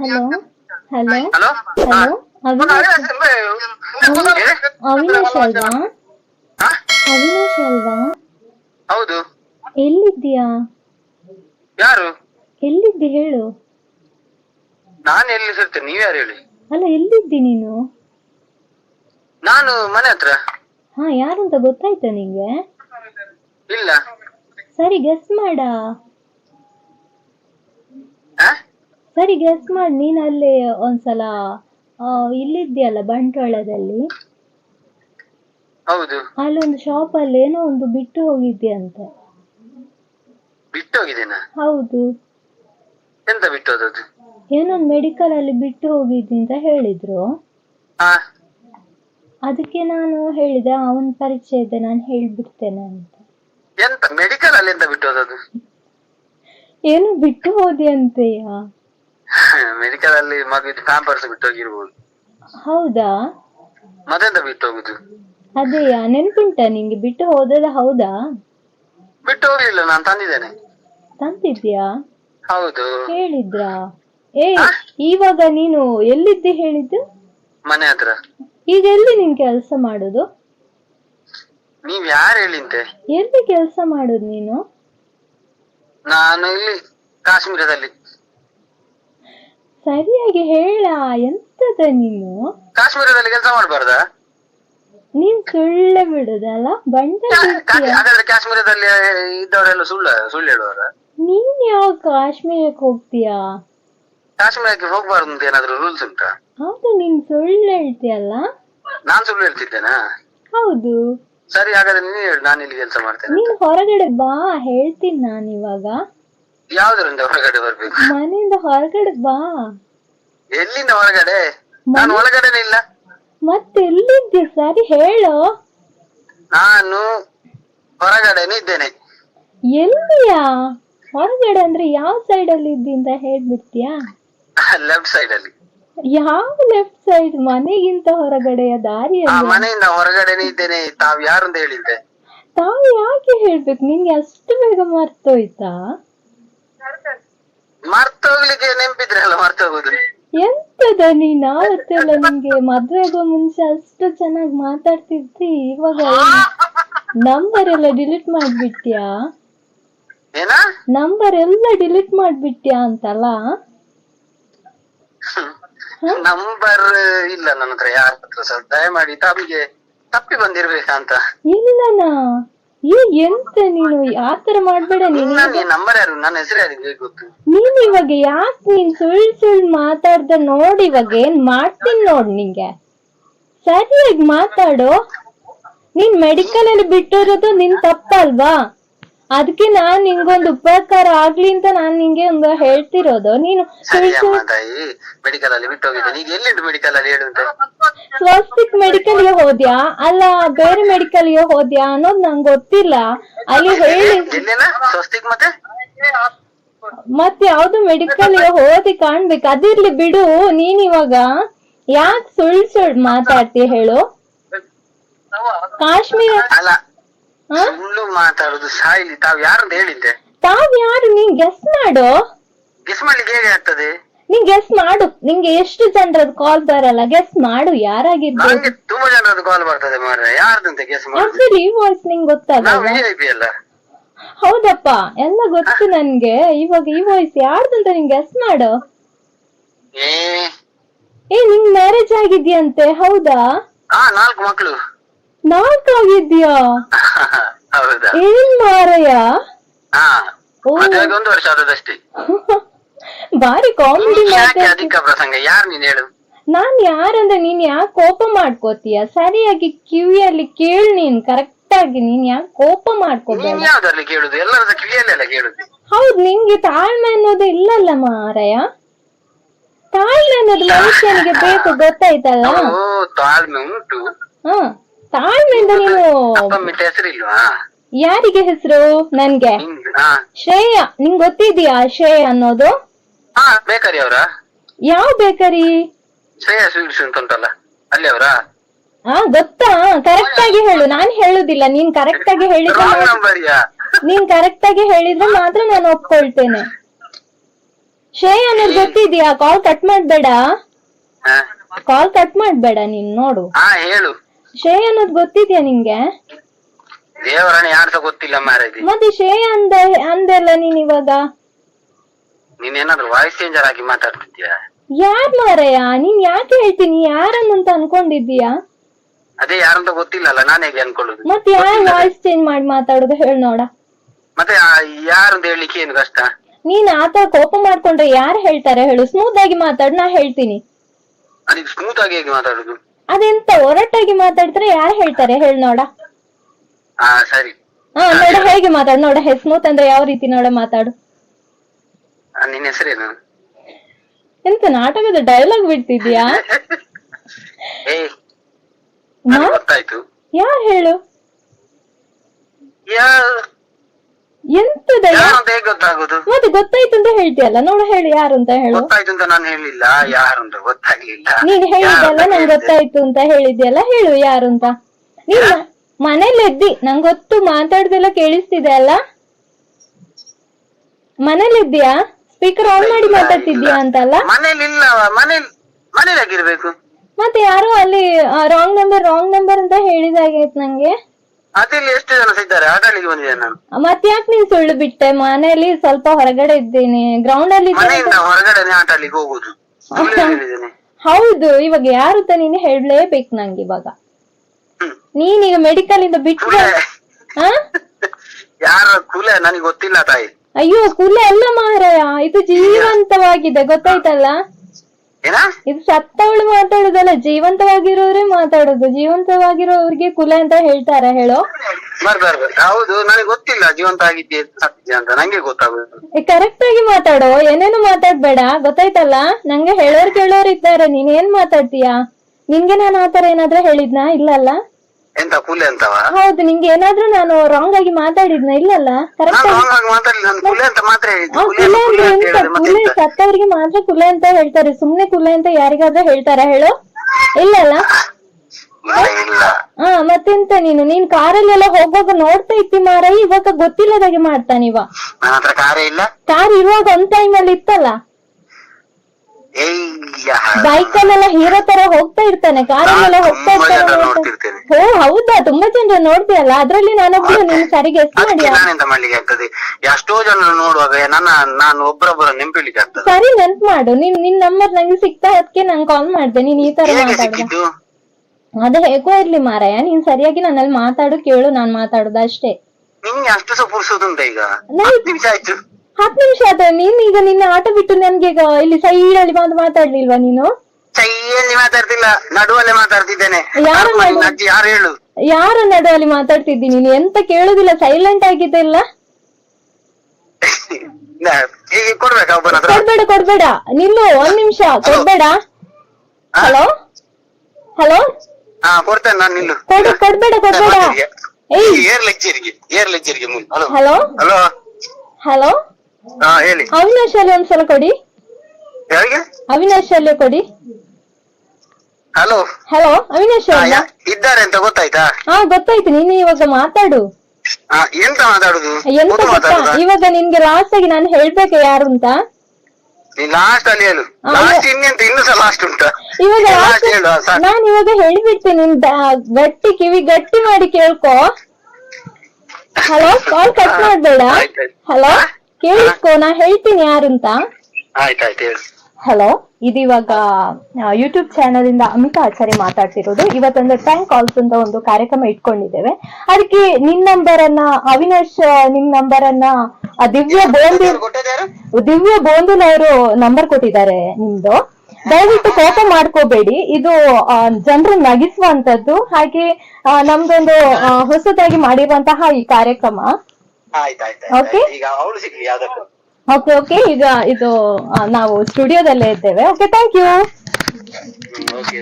Hello hello hello Avinash Avinash ಅಲ್ವಾ ಅವಿನಾಶ್ ಅಲ್ವಾ ಹೌದು. ಎಲ್ಲಿದ್ದೀಯಾ? ಯಾರು? ಎಲ್ಲಿದ್ದಿ ಹೇಳು. ನಾನು ಎಲ್ಲಿ ಸಿಗ್ತೇನೆ ನೀವ್ ಯಾರು ಹೇಳಿ? ಅಲ್ಲ ಎಲ್ಲಿದ್ದಿ ನೀನು? ನಾನು ಮನೆ ಹತ್ರ. ಹಾ ಯಾರು ಅಂತ ಗೊತ್ತಾಯ್ತಾ ನಿಂಗೆ? ಇಲ್ಲ. ಸರಿ ಗೆಸ್ ಮಾಡ? ಸರಿ ಗೆಸ್ ಮಾಡಿ. ನೀನ್ ಅಲ್ಲಿ ಒಂದ್ಸಲ ಇಲ್ಲಿದ್ಯಲ್ಲ ಬಂಟ್ವಾಳದಲ್ಲಿ? ಅಲ್ಲಿ ಅಲ್ಲೊಂದು ಶಾಪ್ ಅಲ್ಲಿ ಏನೋ ಒಂದು ಬಿಟ್ಟು ಹೋಗಿದ್ಯಂತೆ. ಬಿಟ್ಟು ಹೋಗಿದ್ದೇನ? ಹೌದು. ಎಂತ ಬಿಟ್ಟು ಹೋದದ್ದು? ಏನೊಂದು ಮೆಡಿಕಲ್ ಅಲ್ಲಿ ಬಿಟ್ಟು ಹೋಗಿದ್ದಿ ಅಂತ ಹೇಳಿದ್ರು. ಹಾ ಅದಕ್ಕೆ ನಾನು ಹೇಳಿದೆ ಅವನ ಪರಿಚಯ ಇದೆ ನಾನು ಹೇಳ್ಬಿಡ್ತೇನೆ ಅಂತ. ಎಂತ ಮೆಡಿಕಲ್ ಅಲ್ಲಿ ಎಂತ ಬಿಟ್ಟು ಹೋದದ್ದು? ಏನು ಬಿಟ್ಟು ಹೋದಿ ಅಂತೆಯ ಮೆಡಿಕಲ್ ಅಲ್ಲಿ ಮಗುವಿದ್ದು ಪ್ಯಾಂಪರ್ಸ್ ಬಿಟ್ಟು ಹೋಗಿರ್ಬೋದು. ಹೌದಾ? ಮತ್ತೆಂತ ಬಿಟ್ಟು ಹೋಗುದು? ಅದೇಯಾ ನೆನ್ಪುಂಟಾ ನಿಂಗೆ? ಬಿಟ್ಟು ಹೋದದ ಹೌದಾ? ಬಿಟ್ಟು ಹೋಗ್ಲಿಲ್ಲ ನಾನು ತಂದಿದ್ದೇನೆ. ತಂತಿದ್ಯಾ ಹೌದು. ಹೇಳಿದ್ರಾ? ಏ ಇವಾಗ ನೀನು ಎಲ್ಲಿದ್ದೆ ಹೇಳಿದ್ದು? ಮನೆ ಹತ್ರ. ಈಗ ಎಲ್ಲಿ ನೀನ್ ಕೆಲಸ ಮಾಡೋದು? ನೀವ್ ಯಾರು ಹೇಳಿಂತೆ? ಎಲ್ಲಿ ಕೆಲಸ ಮಾಡೋದು ನೀನು? ನಾನು ಇಲ್ಲಿ ಕಾಶ್ಮೀರದಲ್ಲಿ. ಸರಿಯಾಗಿ ಹೇಳ ಎಂತದ ನೀನು? ಕಾಶ್ಮೀರದಲ್ಲಿ ಕೆಲಸ ಮಾಡಬಾರ್ದ? ನೀನ್ ಸುಳ್ಳೆ ಬಿಡುದಲ್ಲ ಬಂಡೆ ಹಾಗಾದ್ರೆ ಕಾಶ್ಮೀರದಲ್ಲಿ ಇದ್ದವರೆಲ್ಲ ಸುಳ್ಳ ಸುಳ್ಳು ಹೇಳುವರ? ನೀನ್ ಯಾವ ಕಾಶ್ಮೀರಕ್ಕೆ ಹೋಗ್ತೀಯಾ? ಕಾಶ್ಮೀರಕ್ಕೆ ಹೋಗ್ಬಾರ್ದು ಅಂತ ಏನಾದ್ರು ರೂಲ್ಸ್ ಉಂಟಾ? ಹೌದು ನೀನ್ ಸುಳ್ಳು ಹೇಳ್ತೀಯಲ್ಲ? ನಾನ್ ಸುಳ್ಳು ಹೇಳ್ತಿದ್ದೇನಾ? ಹೌದು. ಸರಿ ಹಾಗಾದ್ರೆ ನೀನ್ ಹೇಳು ನಾನು ಇಲ್ಲಿ ಕೆಲಸ ಮಾಡ್ತೇನೆ ನೀನ್ ಹೊರಗಡೆ ಬಾ ಹೇಳ್ತೀನಿ ನಾನು ಇವಾಗ. ಯಾವ್ದರಿಂದ ಹೊರಗಡೆ ಬರ್ಬೇಕು? ಮನೆಯಿಂದ ಹೊರಗಡೆ ಬಾ. ಎಲ್ಲಿಂದ ಹೊರಗಡೆ? ನಾನು ಒಳಗಡೆನೇ ಇಲ್ಲ. ಮತ್ತೆ ಎಲ್ಲಿದ್ದೆ ಸರಿ ಹೇಳು. ನಾನು ಹೊರಗಡೆನೇ ಇದ್ದೇನೆ. ಎಲ್ಲಿಯಾ? ಹೊರಗಡೆ ಅಂದ್ರೆ ಯಾವ ಸೈಡ್ ಅಲ್ಲಿ ಇದ್ದಿಂದ ಅಂತ ಹೇಳ್ಬಿಡ್ತೀಯಾ? ಲೆಫ್ಟ್ ಸೈಡ್ ಅಲ್ಲಿ. ಯಾವ ಲೆಫ್ಟ್ ಸೈಡ್ ಮನೆಗಿಂತ ಹೊರಗಡೆಯ ಆ ದಾರಿಯಲ್ಲಿ? ಮನೆಯಿಂದ ಹೊರಗಡೆನೇ ಇದ್ದೇನೆ. ತಾವ್ ಯಾರು ಅಂತ ಹೇಳಿದ್ದೆ? ತಾವು ಯಾಕೆ ಹೇಳ್ಬೇಕು? ನಿನ್ಗೆ ಅಷ್ಟು ಬೇಗ ಮರ್ತೋಯ್ತಾ? ಮರ್ತೋಗ್ಲಿಕ್ಕೆ ನೆನಪಿದ್ರಲ್ಲ ಮರ್ತೋಗುದು. ಎಂತದ ನೀನ್ ಆವತ್ತೆಲ್ಲ ನಿಮ್ಗೆ ಮದ್ವೆ ಆಗೋ ಮುಂಚೆ ಅಷ್ಟು ಚೆನ್ನಾಗಿ ಮಾತಾಡ್ತಿದ್ದಿ ಇವಾಗ ನಂಬರ್ ಎಲ್ಲ ಡಿಲೀಟ್ ಮಾಡ್ಬಿಟ್ಯಾ? ಏನ? ನಂಬರ್ ಎಲ್ಲ ಡಿಲೀಟ್ ಮಾಡ್ಬಿಟ್ಯಾ ಅಂತಲ್ಲ? ನಂಬರ್ ಇಲ್ಲ ನನ್ನ ಹತ್ರ ಯಾರ ಹತ್ರ ಸಹ ದಯಮಾಡಿ ತಮಗೆ ತಪ್ಪಿ ಬಂದಿರ್ಬೇಕಂತ. ಇಲ್ಲನಾ? ಈಗ ಎಂತ ನೀನು? ಆತರ ಮಾಡ್ಬೇಡ ನೀನು. ನಂಬರ್ ಯಾರು? ನನ್ನ ಹೆಸರು ಯಾರಿಗೆ ಗೊತ್ತು? ನೀನ್ ಇವಾಗ ಯಾಕೆ ನೀನ್ ಸುಳ್ ಸುಳ್ ಮಾತಾಡ್ದ ನೋಡಿ ಇವಾಗ ಏನ್ ಮಾಡ್ತೀನಿ ನೋಡ್ ನಿಂಗೆ. ಸರಿಯಾಗಿ ಮಾತಾಡು. ನೀನ್ ಮೆಡಿಕಲ್ ಅಲ್ಲಿ ಬಿಟ್ಟಿರೋದು ನಿನ್ ತಪ್ಪಲ್ವಾ? ಅದಕ್ಕೆ ನಾನ್ ನಿಂಗೊಂದು ಉಪಕಾರ ಆಗ್ಲಿ ಅಂತ ನಾನ್ ನಿಂಗೆ ಒಂದು ಹೇಳ್ತಿರೋದು. ನೀನು ಸರಿ ಅಮ್ಮ ತಾಯಿ. ಮೆಡಿಕಲ್ ಅಲ್ಲಿ ಬಿಟ್ಟು ಹೋಗಿದ್ದೆ. ಈಗ ಎಲ್ಲಿಂಟು ಮೆಡಿಕಲ್ ಅಲ್ಲಿ ಹೇಳುವಂತೆ ಸ್ವಸ್ತಿಕ್ ಮೆಡಿಕಲ್ಗೆ ಹೋದ್ಯಾ? ಅಲ್ಲ ಬೇರೆ ಮೆಡಿಕಲ್ಗೆ ಹೋದ್ಯಾ ಅನ್ನೋದು ನಂಗೆ ಗೊತ್ತಿಲ್ಲ. ಅಲ್ಲಿ ಹೇಳಿ ಎಲ್ಲಿನ? ಸ್ವಸ್ತಿಕ್ ಮತ್ತೆ? ಮತ್ತೆ ಯಾವ್ದು ಮೆಡಿಕಲ್ಗೆ ಹೋದಿ ಕಾಣ್ಬೇಕು. ಅದಿರ್ಲಿ ಬಿಡು ನೀನ್ ಇವಾಗ ಯಾಕ್ ಸುಳ್ ಸುಳ್ ಮಾತಾಡ್ತಿ ಹೇಳು? ಕಾಶ್ಮೀರ ಅಲ್ಲ? ಸುಳ್ಳು ಮಾತಾಡುದು ಸಾಯಿಲಿ. ತಾವ್ ಯಾರು ಅಂತ ಹೇಳಿದ್ದೆ? ತಾವ್ ಯಾರು? ನೀನ್ ಗೆಸ್ ಮಾಡು. ಗೆಸ್ ಮಾಡ್ಲಿಕ್ಕೆ ಹೇಗೆ ಆಗ್ತದೆ? ನೀನ್ ಗೆಸ್ ಮಾಡು. ನಿಂಗೆ ಎಷ್ಟು ಜನರದ್ದು ಕಾಲ್ ಬರಲ್ಲ. ಗೆಸ್ ಮಾಡು. ಯಾರಾಗಿರ್ಬೋದು ನಂಗೆ ತುಂಬಾ ಜನರದ್ದು ಕಾಲ್ ಬರ್ತದೆ ಮಾರ್ರೆ. ಯಾರ್ದಂತ ಗೆಸ್ ಮಾಡುದು ಆಕ್ಚುಲಿ ಈ ವಾಯ್ಸ್ ನಿಂಗ್ ನಾವು ಗೊತ್ತಾಗಲ್ಲ ವಿ ಐ ಪಿ ಅಲ್ಲ. ಹೌದಪ್ಪ. ಎಲ್ಲ ಗೊತ್ತು ನನ್ಗೆ. ಇವಾಗ ಈ ವಾಯ್ಸ್ ಯಾರ್ದಂತ ನಿಂಗ್ ಗೆಸ್ ಮಾಡು. ಏ. ಏ ನಿಂಗ್ ಮ್ಯಾರೇಜ್ ಆಗಿದ್ಯಂತೆ. ಹೌದಾ? ಆ ನಾಲ್ಕು ಮಕ್ಕಳು ನಾಲ್ಕು ಆಗಿದ್ಯಾ ಹೌದಾ? ಏನ್ ಮಾರಯ್ಯ? ಹಾ ಓ. ಮದುವೆಗೆ ಒಂದು ವರ್ಷ ಆದದಷ್ಟೇ ಬಾರಿ ಕಾಮಿಡಿ ಯಾಕೆ ಮಾತಾಡ್ತಿ ಅಧಿಕ ಪ್ರಸಂಗ? ಯಾರು ನೀನ್ ಹೇಳು? ನಾನ್ ಯಾರಂದ್ರೆ ನೀನ್ ಯಾಕೆ ಕೋಪ ಮಾಡ್ಕೋತೀಯ? ಸರಿಯಾಗಿ ಕಿವಿಯಲ್ಲಿ ಕೇಳ್ ನೀನ್ ಕರೆಕ್ಟ್ ಆಗಿ ನೀನ್ ಯಾಕೆ ಕೋಪ ಮಾಡ್ಕೋಬೇಡ? ನೀನ್ ಯಾವ್ದ್ರಲ್ಲಿ ಕೇಳುದು? ಎಲ್ಲರ ಕಿವಿಯಲ್ಲೆಲ್ಲ ಕೇಳುದು. ಹೌದ್ ನಿಂಗೆ ತಾಳ್ಮೆ ಅನ್ನೋದು ಇಲ್ಲಲ್ಲ ಮಾರಯ್ಯ. ತಾಳ್ಮೆ ಅನ್ನೋದು ಮನುಷ್ಯನಿಗೆ ಬೇಕು ಗೊತ್ತಾಯ್ತಲ್ಲ? ಓ ತಾಳ್ಮೆ ಉಂಟು. ಹ. ತಾಳ್ಮೆಯಿಂದ ನೀವು ಹೆಸರಿಲ್ವಾ? ಯಾರಿಗೆ ಹೆಸರು ನನ್ಗೆ? ಶ್ರೇಯ ನಿಂಗ್ ಗೊತ್ತಿದ್ಯಾ ಶ್ರೇಯ ಅನ್ನೋದು? ಹಾ ಬೇಕರಿ ಅವರ. ಯಾವ ಬೇಕರಿ? ಶ್ರೇಯ ಸ್ವೀಟ್ಸ್ ಅಂತ ಉಂಟಲ್ಲ ಅಲ್ಲಿ ಅವರಾ ಹಾ ಗೊತ್ತಾ ಕರೆಕ್ಟ್ ಆಗಿ ಹೇಳು ನಾನ್ ಹೇಳುದಿಲ್ಲ ನೀನ್ ಕರೆಕ್ಟ್ ಆಗಿ ಹೇಳಿದ್ರೆ ನೀನ್ ಕರೆಕ್ಟ್ ಆಗಿ ಹೇಳಿದ್ರೆ ಮಾತ್ರ ನಾನು ಒಪ್ಕೊಳ್ತೇನೆ. ಶ್ರೇಯ ಅನ್ನೋದು ಗೊತ್ತಿದ್ಯಾ? ಕಾಲ್ ಕಟ್ ಮಾಡ್ಬೇಡ. ಕಾಲ್ ಕಟ್ ಮಾಡ್ಬೇಡ ನೀನ್ ನೋಡು. ಹೇಳು. ಶ್ರೇಯ ಅನ್ನೋದು ಗೊತ್ತಿದ್ಯಾ ನಿಂಗೆ? ದೇವರನ್ನ ಯಾರು ಗೊತ್ತಿಲ್ಲ ಮಾರೈತಿ. ಮತ್ತೆ ಶ್ರೇಯ ಅಂದ ಅಂದೆಲ್ಲ ನೀನ್ ಇವಾಗ? ನೀನ್ ಏನಾದ್ರು ವಾಯ್ಸ್ ಚೇಂಜರ್ ಆಗಿ ಮಾತಾಡ್ತಿದ್ಯಾ? ಯಾರ್ ಮಾರಯ್ಯ? ನೀನ್ ಯಾಕೆ ಹೇಳ್ತೀನಿ? ಅಂತ ಅನ್ಕೊಂಡಿದ್ದೀಯಾ? ಅದೇ ಯಾರಂತ ಗೊತ್ತಿಲ್ಲಲ್ಲ ನಾನು ಹೇಗೆ ಅನ್ಕೊಳ್ಳುದು? ಮತ್ತೆ ಯಾರ್ ವಾಯ್ಸ್ ಚೇಂಜ್ ಮಾಡಿ ಮಾತಾಡೋದು ಹೇಳ್ ನೋಡ. ಮತ್ತೆ ಯಾರು ಅಂತ ಹೇಳಲಿಕ್ಕೆ ಏನು ಕಷ್ಟ? ನೀನ್ ಆತರ ಕೋಪ ಮಾಡ್ಕೊಂಡ್ರೆ ಯಾರು ಹೇಳ್ತಾರೆ ಹೇಳು? ಸ್ಮೂತ್ ಆಗಿ ಮಾತಾಡ್ ನಾ ಹೇಳ್ತೀನಿ. ಅದಕ್ಕೆ ಸ್ಮೂತ್ ಆಗಿ ಹೇಗೆ ಮಾತಾಡುದು? ಅದೆಂತ ಒರಟಾಗಿ ಮಾತಾಡ್ತಾರೆ ಯಾರು ಹೇಳ್ತಾರೆ? ಹೇಳ್ ನೋಡ. ಹಾ ಸರಿ. ಹಾ ನೋಡ ಹೇಗೆ ಮಾತಾಡ? ನೋಡ ಸ್ಮೂತ್ ಅಂದ್ರೆ ಯಾವ ರೀತಿ ನೋಡ ಮಾತಾಡು. ಆ, ನಿನ್ನ ಹೆಸರೇನು? ಎಂತ ನಾಟಕದ ಡೈಲಾಗ್ ಬಿಡ್ತಿದ್ಯಾ? ಏ ಗೊತ್ತಾಯ್ತು. ಯಾರ್ ಹೇಳು? ಯಾ ಎಂತದ ಯಾರು ಅಂತ ಹೇಗೆ ಗೊತ್ತಾಗುದು. ಮತ್ತೆ ಗೊತ್ತಾಯ್ತು ಅಂತ ಹೇಳ್ತಿಯಲ್ಲ ನೋಡು ಹೇಳಿ ಯಾರು ಅಂತ ಹೇಳು. ಗೊತ್ತಾಯ್ತು ಅಂತ ನಾನು ಹೇಳಿಲ್ಲ ಯಾರು ಅಂತ ಗೊತ್ತಾಗ್ಲಿಲ್ಲ. ನೀನ್ ಹೇಳಿದ್ದಲ್ಲ ನಂಗೆ ಗೊತ್ತಾಯ್ತು ಅಂತ ಹೇಳಿದ್ಯಲ್ಲ ಹೇಳು ಯಾರು ಅಂತ. ನೀನ್ ಮನೇಲಿ ಇದ್ದಿ ನಂಗೆ ಗೊತ್ತು ಮಾತಾಡ್ದೆಲ್ಲ ಕೇಳಿಸ್ತಿದೆ ಅಲ್ಲ? ಮನೇಲಿ ಇದ್ದೀಯಾ ಸ್ಪೀಕರ್ ಆನ್ ಮಾಡಿ ಮಾತಾಡ್ತಿದ್ಯಾ ಅಂತಲ್ಲ? ಮನೇಲಿ ಇಲ್ಲ ಮನೇಲಿ ಮನೇಲಿ ಆಗಿರ್ಬೇಕು. ಮತ್ತೆ ಯಾರು ಅಲ್ಲಿ ರಾಂಗ್ ನಂಬರ್ ರಾಂಗ್ ನಂಬರ್ ಅಂತ ಹೇಳಿದಾಗೈತ್ ನಂಗೆ. ಅದಿಲ್ಲಿ ಎಷ್ಟು ಜನ ಇದ್ದಾರೆ ಆಟಾಳಿಗೆ ಬಂದಿದ್ದೇನೆ ನಾನು. ಮತ್ ಯಾಕೆ ನೀನ್ ಸುಳ್ಳು ಬಿಟ್ಟೆ? ಮನೆಯಲ್ಲಿ ಸ್ವಲ್ಪ ಹೊರಗಡೆ ಇದ್ದೀನಿ. ಗ್ರೌಂಡ್ ಅಲ್ಲಿ ಹೋಗುದು. ಸುಳ್ಳು ಹೇಳಿದ್ದೇನೆ. ಹೌದು ಇವಾಗ ಯಾರು ಅಂತ ನೀನು ಹೇಳಲೇಬೇಕು ನಂಗೆ ಇವಾಗ. ನೀನೀಗ ಮೆಡಿಕಲ್ ಇಂದ ಬಿಟ್ಟು ಹಾ ಯಾರ ಕುಲೆ? ನನಗೆ ಗೊತ್ತಿಲ್ಲ ತಾಯಿ. ಅಯ್ಯೋ ಕುಲೆ ಅಲ್ಲ ಮಾರಾಯ. ಇದು ಜೀವಂತವಾಗಿದೆ ಗೊತ್ತಾಯ್ತಲ್ಲ? ಇದು ಸತ್ತವಳು ಮಾತಾಡುದಲ್ಲ ಜೀವಂತವಾಗಿರೋರೇ ಮಾತಾಡೋದು. ಜೀವಂತವಾಗಿರೋರಿಗೆ ಕುಲ ಅಂತ ಹೇಳ್ತಾರ? ಹೇಳೋ. ಹೌದು ನನಗೆ ಗೊತ್ತಿಲ್ಲ. ಜೀವಂತ ಆಗಿದ್ದೆ ಸತ್ತಿದ್ದೆ ಅಂತ. ನಂಗೆ ಗೊತ್ತಾಗುದು ಕರೆಕ್ಟ್ ಆಗಿ ಮಾತಾಡೋ. ಏನೇನು ಮಾತಾಡ್ಬೇಡ. ಗೊತ್ತಾಯ್ತಲ್ಲ? ನಂಗೆ ಹೇಳೋರ್ ಕೇಳೋರ್ ಇದ್ದಾರೆ. ನೀನ್ ಏನ್ ಮಾತಾಡ್ತೀಯಾ? ನಿನ್ಗೆ ನಾನು ಆತರ ಏನಾದ್ರೂ ಹೇಳಿದ್ನಾ? ಇಲ್ಲಲ್ಲ ಎಂತ ಕೂಲಿ ಅಂತವ? ಹೌದು ನಿಂಗೆ ಏನಾದ್ರು ನಾನು ರಾಂಗ್ ಆಗಿ ಮಾತಾಡಿದ್ನ ಇಲ್ಲಲ್ಲ? ಕರೆಕ್ಟ್ ನಾನು ಕುಲೆ ಅಂತ ಮಾತ್ರ ಕುಲೆ? ಸತ್ತವ್ರಿಗೆ ಮಾತ್ರ ಕುಲೆ ಅಂತ ಹೇಳ್ತಾರೆ ಸುಮ್ನೆ ಕುಲೆ ಅಂತ ಯಾರಿಗಾದ್ರೂ ಹೇಳ್ತಾರ ಹೇಳು? ಇಲ್ಲಲ್ಲ? ಇಲ್ಲ ಇಲ್ಲ. ಹಾ ಮತ್ತೆಂತ ನೀನು? ನೀನ್ ಕಾರಲ್ಲೆಲ್ಲ ಹೋಗುವಾಗ ನೋಡ್ತಾ ಇತ್ತಿ ಮಾರ ಇವಾಗ ಗೊತ್ತಿಲ್ಲದಾಗೆ ಮಾಡ್ತಾನಿವ ಕಾರ್ ಇರುವಾಗ ಒಂದ್ ಟೈಮ್ ಅಲ್ಲಿ ಇತ್ತಲ್ಲ? ಏಯ್ಯ ಬೈಕಲ್ಲೆಲ್ಲ ಹೀರೋ ತರ ಹೋಗ್ತಾ ಇರ್ತಾನೆ ಕಾರಲ್ಲೆಲ್ಲ ನಾನು ಹೋಗ್ತಾ ಇರ್ತಾನೆ ಓ ಹೌದಾ? ತುಂಬಾ ಜನ ನೋಡ್ತೀಯಲ್ಲ? ಅದ್ರಲ್ಲಿ ನಾನೊಬ್ಳು ನೀನ್ ಸರಿಗೆ ಎಷ್ಟು ಅದಕ್ಕೆ ಮಾಡಿಯಾ? ನಾನೆಂತ ಮಾಡ್ಲಿಕ್ಕೆ ಆಗ್ತದೆ? ಎಷ್ಟೋ ಜನ ನೋಡುವಾಗ ನನ್ನ ನಾನು ಒಬ್ಬರೊಬ್ಬರ ನೆನಪಿಡ್ಲಿಕ್ಕೆ ಆಗ್ತದೆ. ಸರಿ ನೆನ್ಪ್ ಮಾಡು. ನೀನ್ ನಿನ್ ನಂಬರ್ ನಂಗೆ ಸಿಗ್ತಾ ಅದಕ್ಕೆ ನಾನ್ ಕಾಲ್ ಮಾಡ್ದೆ. ನೀನ್ ಈ ತರ ಮಾತಾಡ್ದ? ಅದು ಹೇಗೋ ಇರ್ಲಿ ಮಾರಾಯ. ನೀನ್ ಸರಿಯಾಗಿ ನನ್ನಲ್ಲಿ ಮಾತಾಡು ಕೇಳು ನಾನ್ ಮಾತಾಡುದು ಅಷ್ಟೇ. ನಿಮ್ಗೆ ಅಷ್ಟು ಸಹ ಪುರ್ಸೋದುಂಟ ಈಗ? ನನ್- ನಿಮಿಷ ಆಯ್ತು. ಹತ್ತು ನಿಮಿಷ ಆದ ನೀನ್ ಈಗ ನಿನ್ನ ಆಟ ಬಿಟ್ಟು ನನ್ಗೆ ಈಗ ಇಲ್ಲಿ ಸೈಡ್ ಅಲ್ಲಿ ಬಂದು ಮಾತಾಡ್ಲಿಲ್ವಾ ನೀನು? ಚೈಯಲ್ಲಿ ಮಾತಾಡ್ತಿಲ್ಲ ನಡುವಲ್ಲೇ ಮಾತಾಡ್ತಿದ್ದೇನೆ. ಯಾರು ಅಜ್ಜಿ ಯಾರು ಹೇಳು? ಯಾರ ನಡುವಲ್ಲಿ ಮಾತಾಡ್ತಿದ್ದಿ ನೀನು? ಎಂತ ಕೇಳುದಿಲ್ಲ ಸೈಲೆಂಟ್ ಆಗಿದ್ದಿಲ್ಲ ನ- ಈಗ ಕೊಡ್ಬೇಕಾ ಒಬ್ಬನ ಹತ್ರ? ಕೊಡ್ಬೇಡ ಕೊಡ್ಬೇಡ. ನಿಲ್ಲು ಒಂದ್ ನಿಮಿಷ. ಕೊಡ್ಬೇಡ. ಹಾ? ಹಲೋ? ಹಲೋ? ಹಾ ಕೊಡ್ತೇನೆ ನಾನು ನಿಲ್ಲು. ಕೊಡು ಕೊಡ್ಬೇಡ ಕೊಡ್ಬೇಡ. ಏಯ್. ಏರ್ ಲೆಕ್ಚರಿಗೆ ಏರ್ ಲೆಕ್ಚರಿಗೆ ಹಲೋ? ಹಲೋ? ಹಲೋ? ಹಲೋ? ಹಾ ಹೇಳಿ. ಅವಿನಾಶ್ ಅಲ್ಲಿ ಒಂದ್ಸಲ ಕೊಡಿ. ಯಾರಿಗೆ? ಅವಿನಾಶ್ ಅಲ್ಲಿ ಕೊಡಿ. ಹಲೋ ಹಲೋ ಅವಿನಾಶ್ ಇದ್ದಾರೆ ಅಂತ ಗೊತ್ತಾಯ್ತಾ? ಹಾ ಗೊತ್ತಾಯ್ತು. ನೀನು ಇವಾಗ ಮಾತಾಡು. ಆ, ಎಂತ ಮಾತಾಡುದು? ಎಂತ ಕೂತು ಗೊತ್ತಾ? ಮಾತಾಡುದಾ? ಇವಾಗ ನಿನ್ಗೆ ಲಾಸ್ಟ್ ಆಗಿ ನಾನು ಹೇಳ್ಬೇಕು ಯಾರು ಅಂತ. ನೀ ಲಾಸ್ಟ್ ಅಲ್ಲಿ ಹೇಳು. ಹಾ, ಲಾಸ್ಟ್ ಇನ್ನೆಂತ? ಇನ್ನು ಸಹ ಲಾಸ್ಟ್ ಉಂಟಾ? ಇವಾಗ ಲಾಸ್ಟ್ last- ಹೇಳು ಸಾಕು. ನಾನ್ ಇವಾಗ ಹೇಳ್ಬಿಡ್ತೀನಿ ನಿನ್ ದ- ಗಟ್ಟಿ ಕಿವಿ ಗಟ್ಟಿ ಮಾಡಿ ಕೇಳ್ಕೊ. ಹಲೋ ಕಾಲ್ ಕಟ್ ಮಾಡ್ಬೇಡ. ಆಯ್ತಾಯ್ತು. ಹಲೋ ಕೇಳಿಸ್ಕೊ ನಾ ಹೇಳ್ತೀನಿ ಯಾರು ಅಂತ ಆಯ್ತಾಯ್ತು ಹೇಳು. ಹಲೋ ಇದು ಇವಾಗ ಯೂಟ್ಯೂಬ್ ಚಾನಲ್ ಇಂದ ಅಮಿತಾ ಆಚಾರ್ಯ ಮಾತಾಡ್ತಿರೋದು. ಇವತ್ತೊಂದು ಟ್ಯಾಂಕ್ ಕಾಲ್ಸ್ ಅಂತ ಒಂದು ಕಾರ್ಯಕ್ರಮ ಇಟ್ಕೊಂಡಿದ್ದೇವೆ. ಅದಕ್ಕೆ ನಿನ್ ನಂಬರ್ ಅನ್ನ ಅವಿನಾಶ್ ನಿಮ್ ನಂಬರ್ ಅನ್ನ ದಿವ್ಯ ಬೋಂದಿ ದಿವ್ಯ ಬೋಂದಿನ ಅವರು ನಂಬರ್ ಕೊಟ್ಟಿದ್ದಾರೆ ನಿಮ್ದು. ದಯವಿಟ್ಟು ಕೋಪ ಮಾಡ್ಕೋಬೇಡಿ. ಇದು ಜನರು ನಗಿಸುವಂತದ್ದು. ಹಾಗೆ ನಮ್ದೊಂದು ಹೊಸದಾಗಿ ಮಾಡಿರುವಂತಹ ಈ ಕಾರ್ಯಕ್ರಮ. ಯಾವ್ದಕ್ಕೂ. ಓಕೆ ಓಕೆ ಈಗ ಇದು ನಾವು ಸ್ಟುಡಿಯೋದಲ್ಲೇ ಇದ್ದೇವೆ. Okay thank you okay